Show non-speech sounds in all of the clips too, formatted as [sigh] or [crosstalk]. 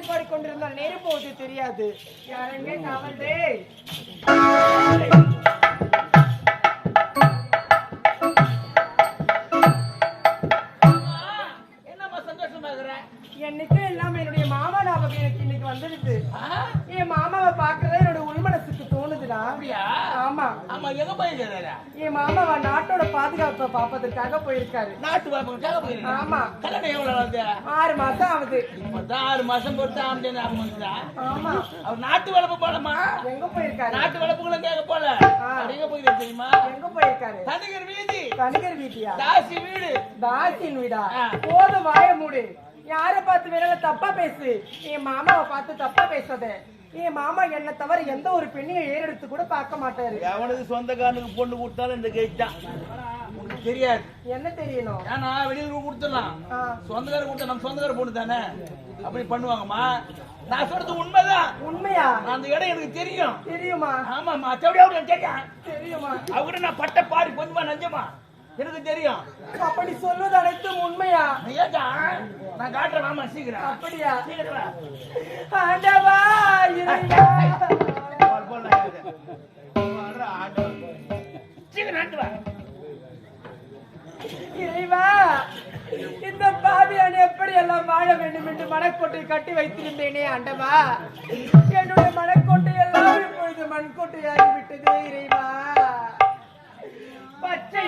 பாடி கொண்டிருந்தால் நேரம் போவது தெரியாது. யாருங்க காவல்தே? என்னைக்கு எல்லாம் என்னுடைய மாமா ஞாபகம் எனக்கு இன்னைக்கு வந்துடுது. என் மாமாவை பாக்குறதா என்னோட உள்மனசுக்கு தோணுதுடா. ஆமா. ஆமா எங்க போயிருக்கிறா பாதுகாப்பை பார்ப்பதற்காக போயிருக்காரு. நாட்டு வளர்ப்புக்காக போயிருக்காரு. ஆமா. கல்யாணம் எவ்வளவு ஆகுது? ஆறு மாசம் ஆகுது. இப்பதான் ஆறு மாசம் பொறுத்து ஆம்பளை ஞாபகம் வந்துதா ஆமா. அவர் நாட்டு வளர்ப்பு போலமா எங்க போயிருக்காரு? நாட்டு வளர்ப்புகளும் கேட்க போல. அப்படிங்க போயிருக்காரு தெரியுமா? எங்க போயிருக்காரு? தனிகர் வீதி. தனிகர் வீட்டியா தாசி வீடு. தாசின் வீடா. போதும் வாய மூடு. யார பார்த்து வேணாலும் தப்பா பேசு. என் மாமாவை பார்த்து தப்பா பேசாத. என் மாமா என்ன தவிர எந்த ஒரு பெண்ணையும் ஏறெடுத்து கூட பார்க்க மாட்டாரு. எவனுக்கு சொந்தக்காரனுக்கு பொண்ணு கொடுத்தாலும் இந்த கேட் தான். தெரியாது. என்ன தெரியணும்? ஏன்னா வெளியூர் கொடுத்துடலாம். சொந்தக்கார கொடுத்தா நம்ம சொந்தக்கார பொண்ணு தானே? அப்படி பண்ணுவாங்கம்மா. நான் சொல்றது உண்மைதான். உண்மையா? அந்த இடம் எனக்கு தெரியும். தெரியுமா? ஆமாம்மா. அப்படியே கேட்கேன் தெரியுமா? அவரு நான் பட்ட பாரு கொஞ்சமா நஞ்சமா எனக்கு தெரியும். அப்படி சொல்வது அனைத்தும் உண்மையா? ஏக்கா நான் காட்டுறேன் ஆமா சீக்கிரம். அப்படியா? சீக்கிரம். ஆண்டவா. சீக்கிரம் நாட்டு வா. இறைவா இந்த பாவியான எப்படி எல்லாம் வாழ வேண்டும் என்று மனக்கோட்டை கட்டி வைத்திருந்தேனே ஆண்டவா? என்னுடைய மனக்கோட்டை எல்லாம் இப்பொழுது மண்கோட்டையாகி விட்டது இறைவா. பச்சை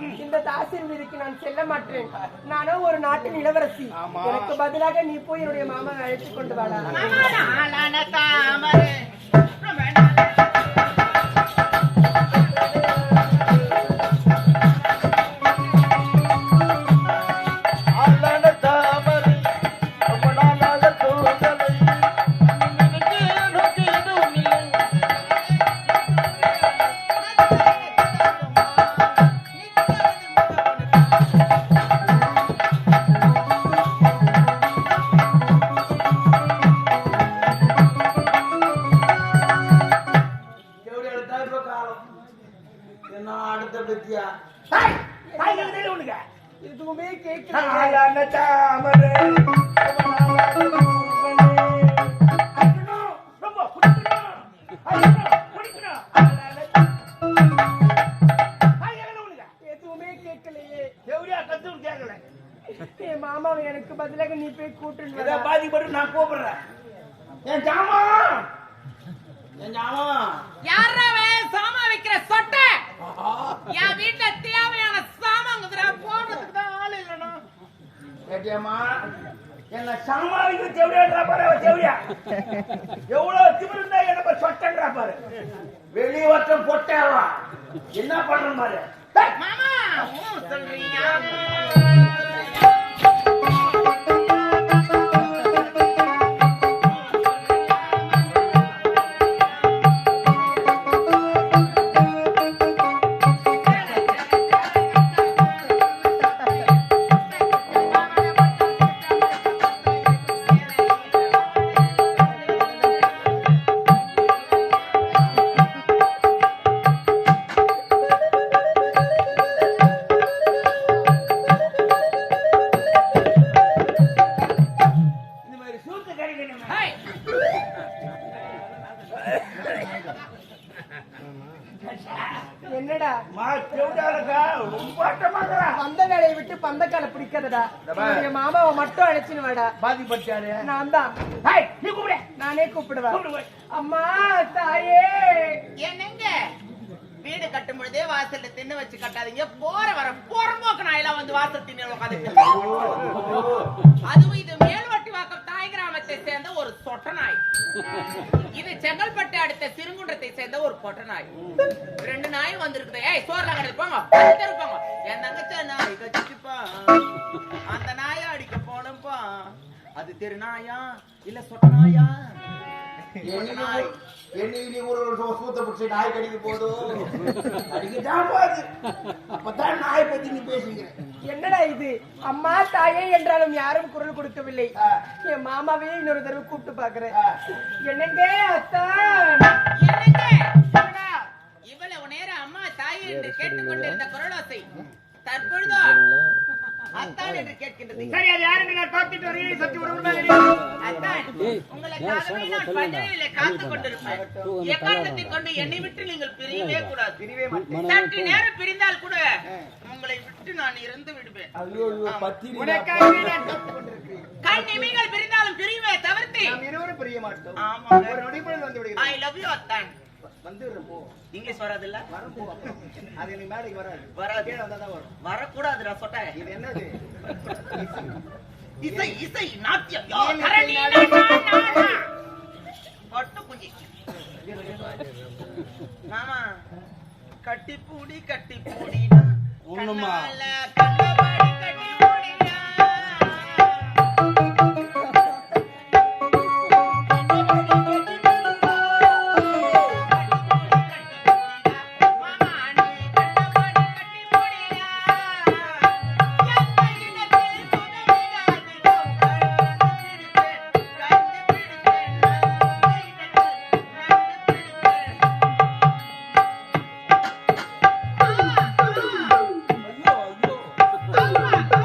இந்த தாசியின் வீதிக்கு நான் செல்ல மாட்டேன். நானோ ஒரு நாட்டின் இளவரசி. எனக்கு பதிலாக நீ போய் என்னுடைய மாமா அழைத்துக் கொண்டு வாடா. என் ஜாமான் நான் தான் நீ கூப்பிடு. நானே கூப்பிடுவேன். அம்மா தாயே. என்னங்க? வீடு கட்டும் பொழுதே வாசல்ல திண்ணு வச்சு கட்டாதீங்க. போற வர போறம்போக்கு நாயெல்லாம் வந்து வாசல் திண்ணு உட்காந்து அதுவும் இது மேல்வட்டி வாக்கம் தாய் கிராமத்தை சேர்ந்த ஒரு சொட்ட நாய் இது செங்கல்பட்டு அடுத்த சிறுங்குன்றத்தை சேர்ந்த ஒரு பொட்ட நாய் ரெண்டு நாயும் வந்திருக்குது. ஏய் சோர்ல கடல் போங்க. அந்த தெரு போங்க என் தங்கச்ச நாய் கச்சிப்பா அந்த நாயை அடிக்க போனப்பா அது தெரு நாயா இல்ல சொட்ட நாயா சொட்ட நாய் என்னைக்கு ஒரு ஒரு சூத்த பிடிச்சி நாய் கடிக்க போதும் அடிக்கதான் போகுது. அப்பதான் நாய் பத்தி நீ பேசுகிறேன் என்னடா இது? அம்மா தாயே என்றாலும் யாரும் குரல் கொடுக்கவில்லை. என் மாமாவே இன்னொரு தடவை கூப்பிட்டு பாக்குறேன் என்னங்க அத்தா என்னங்க? இவ்வளவு நேரம் அம்மா தாய் என்று கேட்டுக்கொண்டிருந்த குரலோசை தற்பொழுதோ அத்தான் என்று கேட்கின்றது? சரி அது யாருன்னு நான் பார்த்துட்டு வரேன் சத்தி விடுங்க அத்தான் உங்களுக்காகவே நான் பஞ்சனையிலே காத்துக் கொண்டிருப்பேன். எக்காரணத்தை கொண்டு என்னை விட்டு நீங்கள் பிரியவே கூடாது. பிரிவே மாட்டேன். சற்று நேரம் பிரிந்தால் கூட உங்களை விட்டு நான் இறந்து விடுவேன். உனக்காகவே நான் காத்துக் கொண்டிருக்கிறேன் கண் நிமிகள் பிரிந்தாலும் பிரிவே தவிர்த்து. நாம் இருவரும் பிரிய மாட்டோம். ஆமாங்க. ஒரு நொடிப்பொழுது வந்து விடுகிறேன் ஐ லவ் யூ அத்தான். இங்கிலீஷ் வராது இல்ல அது எனக்கு மேடைக்கு வராது. வராது. வந்தாதான் வரும். வரக்கூடாதுடா சொட்டேன் இது என்னது? இசை இசை நாட்டியம். பட்டு குஞ்சி. மாமா கட்டி பூடி கட்டி பூடிடா ஒண்ணுமா? கண்ணால கண்ணபாடி கட்டி.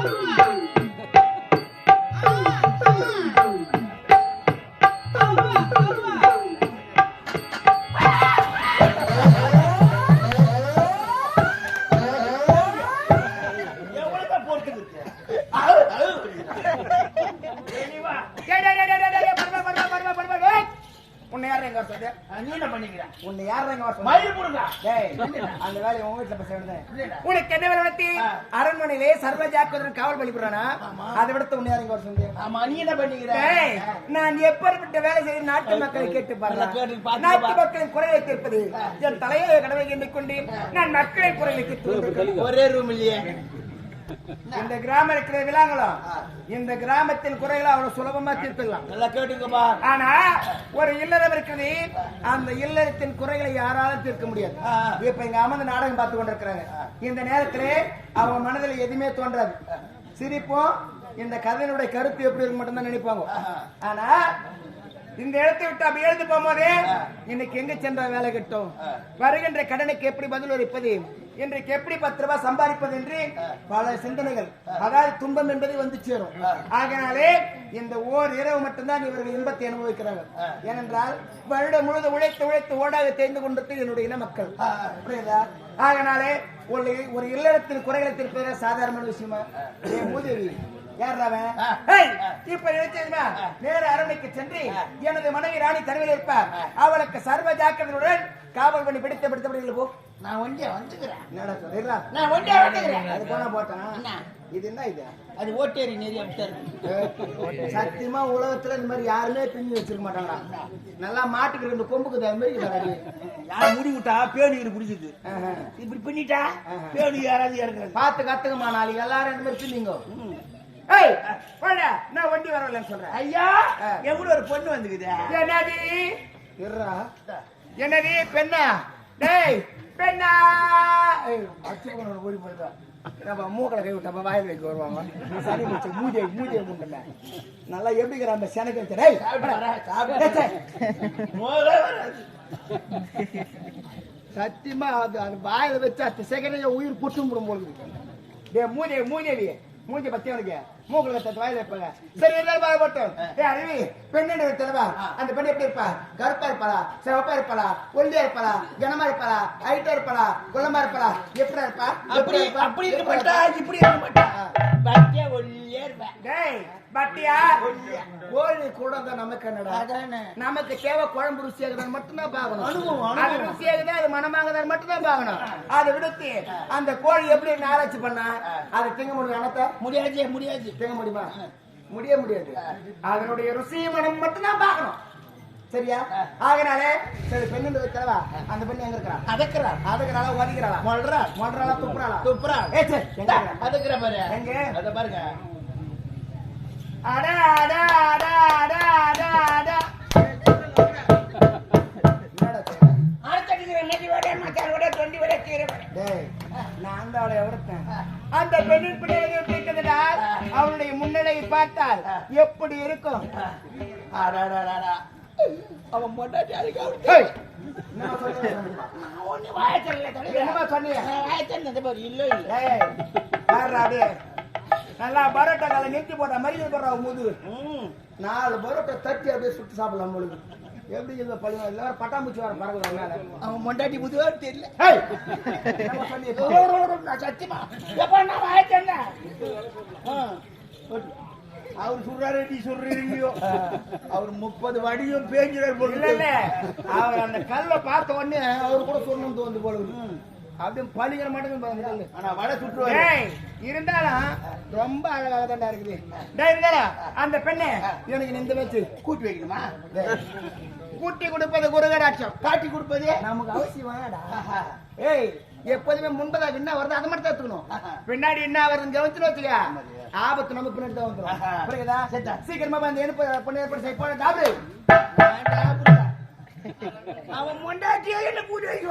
Come [laughs] ஜாக்கிரதை காவல் பண்ணி போறானா அதை விடுத்து உன்னை இங்க வர சொன்னீங்க ஆமா, நீ என்ன பண்ணிக்கிற? நான் எப்பேற்பட்ட வேலை செய்து நாட்டு மக்களை கேட்டு பாருங்க பார்த்து நாட்டு. மக்களின் குறையை தீர்ப்பது என் தலையிலே கடவை எண்ணிக்கொண்டு நான் குறைகளை தீர்த்து வந்திருக்கிறேன். ஒரே ரூம் இல்லையே. இந்த கிராமம் இருக்கிற விழாங்களும் இந்த கிராமத்தின் குறைகளை அவ்வளவு சுலபமா தீர்த்துக்கலாம் நல்லா கேட்டுங்கப்பா ஆனா ஒரு இல்லறம் இருக்குது. அந்த இல்லறத்தின் குறைகளை யாராலும் தீர்க்க முடியாது. இப்ப இங்க அமர்ந்து நாடகம் பார்த்து கொண்டிருக்கிறாங்க. இந்த நேரத்திலே அவங்க மனதில் எதுவுமே தோன்றாது. சிரிப்போம். இந்த கதையினுடைய கருத்து எப்படி இருக்கு மட்டும்தான் நினைப்பாங்க. ஆனா இந்த இடத்தை விட்டு அப்படி எழுந்து போகும்போதே இன்னைக்கு எங்க சென்றா வேலை கிட்டும்? வருகின்ற கடனுக்கு எப்படி பதில் அளிப்பது இன்றைக்கு எப்படி பத்து ரூபாய் சம்பாதிப்பது என்று பல சிந்தனைகள். அதாவது துன்பம் என்பது வந்து சேரும். ஆகையினாலே இந்த ஓர் இரவு மட்டும்தான் இவர்கள் இன்பத்தை அனுபவிக்கிறார்கள். ஏனென்றால் வருடம் முழுது உழைத்து உழைத்து ஓடாக தேர்ந்து கொண்டது என்னுடைய இன மக்கள். புரியுதா? ஆகையினாலே ஒரு ஒரு இல்லறத்தில் குறைகளை திருப்பது சாதாரணமான விஷயமா? மூதேவி. யார் அவன்? இப்ப நினைச்சதுமா நேர அரண்மைக்கு சென்று எனது மனைவி ராணி தருவில் இருப்பார். அவளுக்கு சர்வ ஜாக்கிரதையுடன் காவல் பண்ணி பிடித்த பிடித்த போ. நான் ஒண்டியா வந்துக்கிறேன். என்னடா சொல்றா? நான் ஒண்டியா வந்துக்கிறேன். அது போனா போட்டான். என்ன? இது என்ன இது? அது ஓட்டேரி நெறி அப்படித்தான் சத்தியமா உலகத்துல இந்த மாதிரி யாருமே பின்னி வச்சிருக்க மாட்டாங்கடா நல்லா மாட்டுக்கு ரெண்டு கொம்புக்கு தகுந்த மாதிரி இதுடா இது. யார் முடி விட்டா பேணிக்கு பிடிச்சது ஆஹா. இப்படி ஆஹா. பேணி யாராவது இறங்குறது பார்த்து கத்துக்கமா நாளைக்கு எல்லாரும் ரெண்டு பேரும் பின்னிங்க. நான் வண்டி வரலன்னு சொல்றேன் ஐயா. எவ்வளவு ஒரு பொண்ணு வந்துக்குது? என்னடி? என்னடி பெண்ணா? டேய் பெண்ணா! ஏய் ஓடி நம்ம கை வாயில் வைக்க வருவாங்க. சனி முடிச்சு மூஜை மூஜை முண்டல நல்லா எப்படிங்கிற அந்த செனக்கு சத்தியமா அது அது வாயில வச்சு அத்த உயிர் புட்டு போடும் போல இருக்கு. டேய் மூஜை மூஜேவி மூஞ்சி பத்தி அவனுக்கு. மூக்கல தத்து வாயில வைப்பாங்க. சரி இருந்தாலும் பாரு போட்டோம். ஏய் அருவி பெண்ணு வைத்தலவா அந்த பெண் எப்படி இருப்பா? கருப்பா இருப்பாளா? சிவப்பா இருப்பாளா? ஒல்லியா இருப்பாளா? கனமா இருப்பாளா? ஹைட்டா இருப்பாளா? குள்ளமா இருப்பாளா? எப்படி இருப்பா? அப்படி? அப்படி இருக்க மாட்டா? இப்படி இருக்க மாட்டா. பட்டியா? கோழி கூட தான் நமக்கு என்னடா? நமக்கு தேவை குழம்பு ருசியாகுதான் மட்டும்தான் பார்க்கணும். அனுபவம், அது. ருசியாகுதா அது மனமாகுதான் மட்டும்தான் பார்க்கணும். அதை விடுத்து அந்த கோழி எப்படி ஆராய்ச்சி பண்ணா? அதை திங்க முடியும் அனத்தை? முடியாது முடியாது. திங்க முடியுமா? முடிய முடியாது. அதனுடைய ருசி மனம் மட்டும்தான் பார்க்கணும். சரியா? ஆகினாலே சரி பெண்ணு அந்த பெண்ணு எங்க இருக்கிறா? அதக்குறா அதுக்குறாளா ஒதுக்கிறாளா மொல்றா மொன்றாளா துப்புறாளா? துப்புறா எங்க? அதுக்குற பாரு. எங்க? அத பாருங்க. அடா அடா அடா அடா அடா அடா. அந்த பெண்ணின் பிள்ளையை பிடிக்கிறதுடா அவளுடைய முன்னிலையை பார்த்தால் எப்படி இருக்கும்? அவன் பொண்டாட்டி அதுக்கு சொன்னீங்க இல்ல நல்லா பரோட்டா காலை நிறுத்தி போட்ட மரியாதை போடுறா முது நாலு பரோட்டா தட்டி அப்படியே சுட்டு சாப்பிடலாம் பொழுது. எப்படி இந்த பழி இல்ல பட்டாம்பூச்சி வர பறகுது மேல. அவன் பொண்டாட்டி புதுவா தெரியல. சத்தியமா? எப்ப நான் வாயத்தல்ல அவர் சொல்றாரு நீ சொல்றீங்களோ அவர் முப்பது வடியும் பேஞ்சிடார் போல இல்ல இல்ல. அவர் அந்த கல்லை பார்த்த உடனே அவர் கூட சொல்லணும்னு தோந்து போல. அப்படியே பழிக்கிற கல்லு. ஆனா வடை சுற்றுவாரு டேய், இருந்தாலும் ரொம்ப அழகாக தான்டா இருக்குது. டேய், இருந்தாலும் அந்த பெண்ணை எனக்கு இந்த வச்சு கூட்டி வைக்கணுமா? கூட்டி கொடுப்பது குருகராட்சம். காட்டி கொடுப்பது? நமக்கு அவசியம் வேணாடா ஏய் எப்போதுமே முன்பதாக என்ன வருது? அதை மட்டும் தான் எடுத்துக்கணும் பின்னாடி என்ன வருதுன்னு கவனிச்சுன்னு வச்சுக்க ஆபத்து நமக்கு பின்னாடி தான் வந்துடும். புரியுதா? சீக்கிரமா என்ன பண்ணி ஏற்பாடு செய்ய போன டாபு அவன் பொண்டாட்டியோ என்ன கூட்டி வைக்க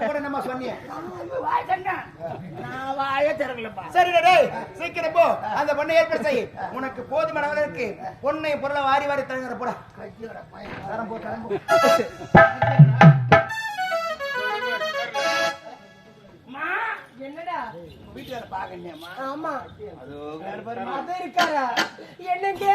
கூட நம்ம சொன்னீங்க நான் வாய திறக்கலப்பா. சரி டேய் சீக்கிரம் போ. அந்த பொண்ணை ஏற்பாடு செய். உனக்கு போதுமான அளவு இருக்கு. பொண்ணை பொருளை வாரி வாரி தரங்கிற போடா. தரம் போ தரம் போ. என்னடா? வீட்டுல பாக்கணுமா ஆமா. அதோ அது இருக்காரா? என்னங்க?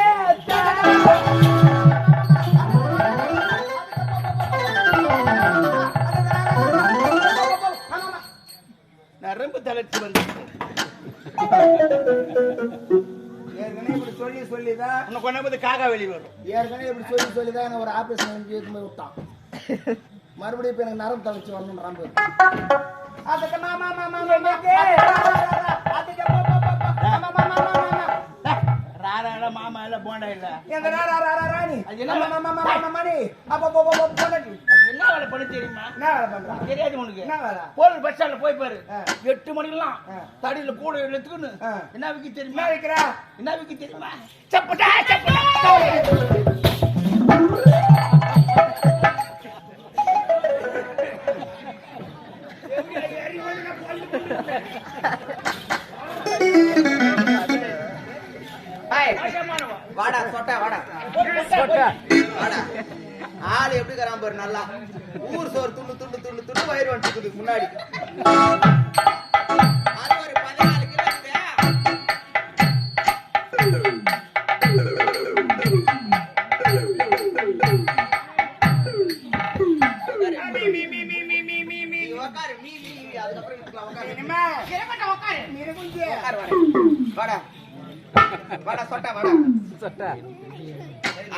ஆபரேஷன் செஞ்சு எடுத்து போய் விட்டான் மறுபடியும் இப்ப எனக்கு நரம்பு தளர்ச்சி வரணும் நரம்பு அதுக்கு மாமா மாமா மாமாக்கு அதுக்கு. மாமா, மாமா, மாமா, மாமா. ராரா மாமா இல்ல போண்டா இல்ல எங்க ரா, ரா, ரா, ரா, ராணி. அது என்ன? மாமா, மாமா, மாமா, மாமா, மணி. அப்ப, போ, போ, போ, பொண்டாட்டி. அது என்ன வேலை பண்ண தெரியுமா என்ன வேலை பண்றா? தெரியாது உனக்கு என்ன வேலை? போய் பஸ் ஸ்டாண்ட்ல போய் பாரு. எட்டு மணிக்கெல்லாம். தடியில கூட எடுத்துக்கணும். என்ன விக்கி தெரியுமா வைக்கிறா? என்ன விக்கி தெரியுமா சப்பட்டா சப்பட்டா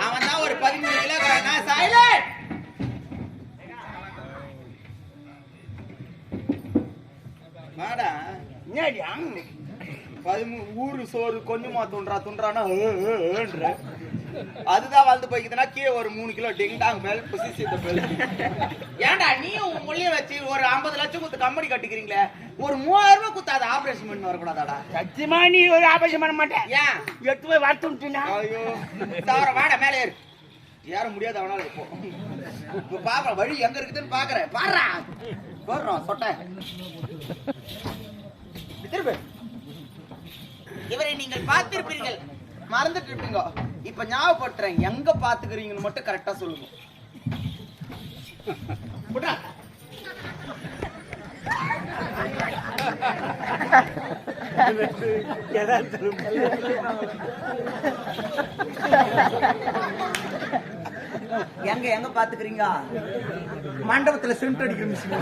அவன் தான் ஒரு பதிமூணு கிலோ நான் சைலண்ட் வாடா. என்னடியா பதிமூணு ஊரு சோறு கொஞ்சமா துன்றா துன்றானா. அதுதான் வந்து போய்க்குதுன்னா கீழே ஒரு மூணு கிலோ டிங்டாங் மேல புசி சீத்த பேரு ஏன்டா நீ மொழிய வச்சு ஒரு ஐம்பது லட்சம் குத்து கம்பெனி கட்டிக்கிறீங்களே ஒரு மூவாயிரம் ரூபாய் குத்து அதை ஆபரேஷன் பண்ணி வரக்கூடாதாடா? சத்தியமா நீ ஒரு ஆபரேஷன் பண்ண மாட்டேன் ஏன்? எடுத்து போய் வளர்த்துட்டா ஐயோ தவிர வாடா மேலே ஏறு. ஏற முடியாது அவனால இப்போ. இப்போ பாக்குறேன் வழி எங்க இருக்குதுன்னு பாக்குறேன் பாடுறா. போடுறோம் சொட்டை. இப்படி திரும்பு இவரை நீங்கள் பார்த்திருப்பீர்கள். மறந்துட்டு இருப்பீங்க. இப்ப ஞாபகப்படுத்துறேன். எங்க பாத்துக்கிறீங்கன்னு மட்டும் கரெக்டா சொல்லுங்க. எங்க எங்க பாத்துக்கிறீங்க? மண்டபத்துல சிமெண்ட் அடிக்கிற மிஷின்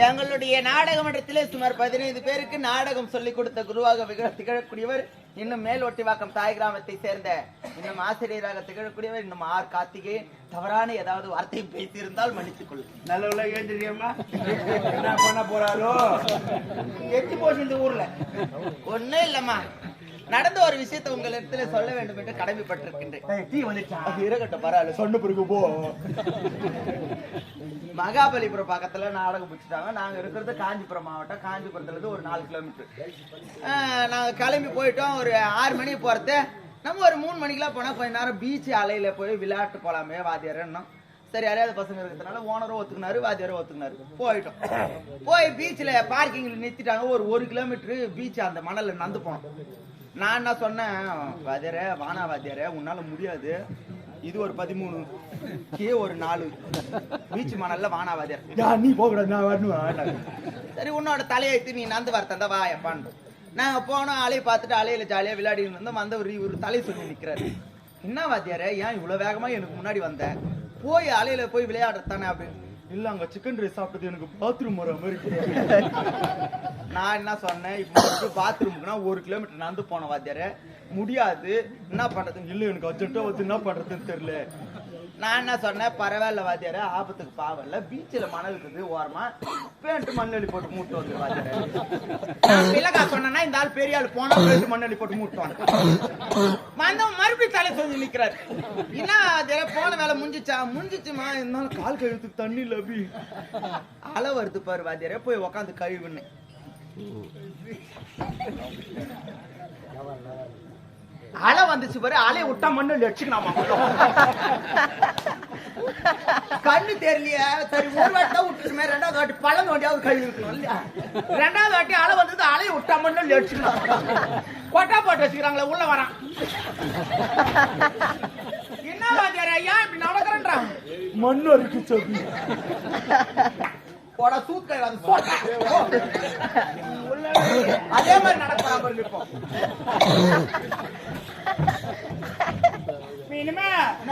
எங்களுடைய நாடக மன்றத்திலே சுமார் பதினைந்து பேருக்கு நாடகம் சொல்லிக் கொடுத்த குருவாக விக- திகழக்கூடியவர் இன்னும் மேலோட்டிவாக்கம் தாய் கிராமத்தை சேர்ந்த இன்னும் ஆசிரியராக திகழக்கூடியவர் இன்னும் ஆர் கார்த்திகே. தவறான ஏதாவது வார்த்தை பேசியிருந்தால் மன்னித்துக் கொள்ளும் நல்ல உள்ள ஏந்திரியாமா என்ன பண்ண போறாரோ எத்தி போச்சு இந்த ஊர்ல. ஒண்ணும் இல்லம்மா. நடந்த ஒரு விஷயத்தை உங்களிடத்துல சொல்ல வேண்டும் என்று கடமைப்பட்டிருக்கின்றேன். இருக்கட்டும் பரவாயில்ல சொன்ன பிறகு போ. மகாபலிபுரம் பக்கத்துல நாடகம் பிடிச்சிட்டாங்க நாங்க இருக்கிறது காஞ்சிபுரம் மாவட்டம். காஞ்சிபுரத்துல இருந்து ஒரு நாலு கிலோமீட்டர் நாங்க கிளம்பி போயிட்டோம். ஒரு ஆறு மணிக்கு போறது. நம்ம ஒரு மூணு மணிக்கெல்லாம் போனா கொஞ்ச நேரம் பீச் அலையில போய் விளையாட்டு போலாமே வாத்தியாரன்னா சரி அறியாத பசங்க இருக்கிறதுனால ஓனரும் ஒத்துக்கினாரு வாத்தியாரும் ஒத்துக்கினாரு. போயிட்டோம். போய் பீச்ல பார்க்கிங்ல நிறுத்திட்டாங்க. ஒரு ஒரு கிலோமீட்டர் பீச் அந்த மணல்ல நந்து போனோம். நான் என்ன சொன்னேன் வாத்தியாரே வானா வாத்தியாரே உன்னால முடியாது. இது ஒரு பதிமூணு கே ஒரு நாலு. பீச் மணல்ல வானா வாத்தியார். யா நீ நான் வரணும் சரி உன்னோட தலையெழுத்து நீ நந்து வரத்தந்தா வா எப்பான்னு நாங்க போனோம் அலையை பார்த்துட்டு அலையில ஜாலியா விளையாடிட்டு இருந்தோம் வந்தவர் இவர் தலை சொல்லி நிக்கிறாரு. என்ன வாத்தியாரே ஏன் இவ்வளவு வேகமா எனக்கு முன்னாடி வந்த? போய் அலையில போய் விளையாடுறதானே அப்படின்னு. இல்ல அங்க சிக்கன் ரைஸ் சாப்பிட்டது எனக்கு பாத்ரூம் வர மாதிரி இருக்கு." [laughs] நான் என்ன சொன்னேன் இப்போ பாத்ரூமுக்குனா ஒரு கிலோமீட்டர் நடந்து போன வாத்தியார முடியாது. என்ன பண்றது? இல்ல எனக்கு அர்ஜென்ட்டா வந்து என்ன பண்றதுன்னு தெரியல. நான் என்ன சொன்னேன்? பரவாயில்ல வாத்தியாரே ஆபத்துக்கு பாவல்ல பீச்சில் மணல் இருக்குது ஓரமா. பேண்ட் மண்ணெளி போட்டு மூட்டு வந்து வாத்தியாரே. நான் சொன்னா சொன்னேன்னா இந்த ஆள் பெரிய ஆள் போனா பேண்ட் மண்ணெளி போட்டு மூட்டுவான். வந்தவன் மறுபடியும் தலை சொல்லி நிக்கிறாரு. என்ன போன வேலை முடிஞ்சிச்சா? முடிஞ்சிச்சுமா? இருந்தாலும் கால் கழுத்துக்கு தண்ணி இல்ல அபி. அலை வருது பாரு வாத்தியாரே போய் உக்காந்து கழுவுன்னு. அலை வந்துச்சு பாரு அலையை விட்டா மண்ணு அடிச்சுக்கலாமா கண்ணு தெரியலையே. சரி ஒரு வாட்டி தான் விட்டுருமே ரெண்டாவது வாட்டி பழம் வாட்டியாவது கழுவி இருக்கணும் இல்லையா? ரெண்டாவது வாட்டி அலை வந்தது அலையை விட்டா மண்ணு அடிச்சுக்கலாம் கொட்டா போட்டு வச்சுக்கிறாங்களே உள்ள வரான். என்ன வாத்தியாரா ஐயா இப்படி நடக்கிறன்றான் மண்ணு அரிக்கு சொல்லி போடா சூத்கை. அதே மாதிரி பாருங்க இப்போ. 你们啊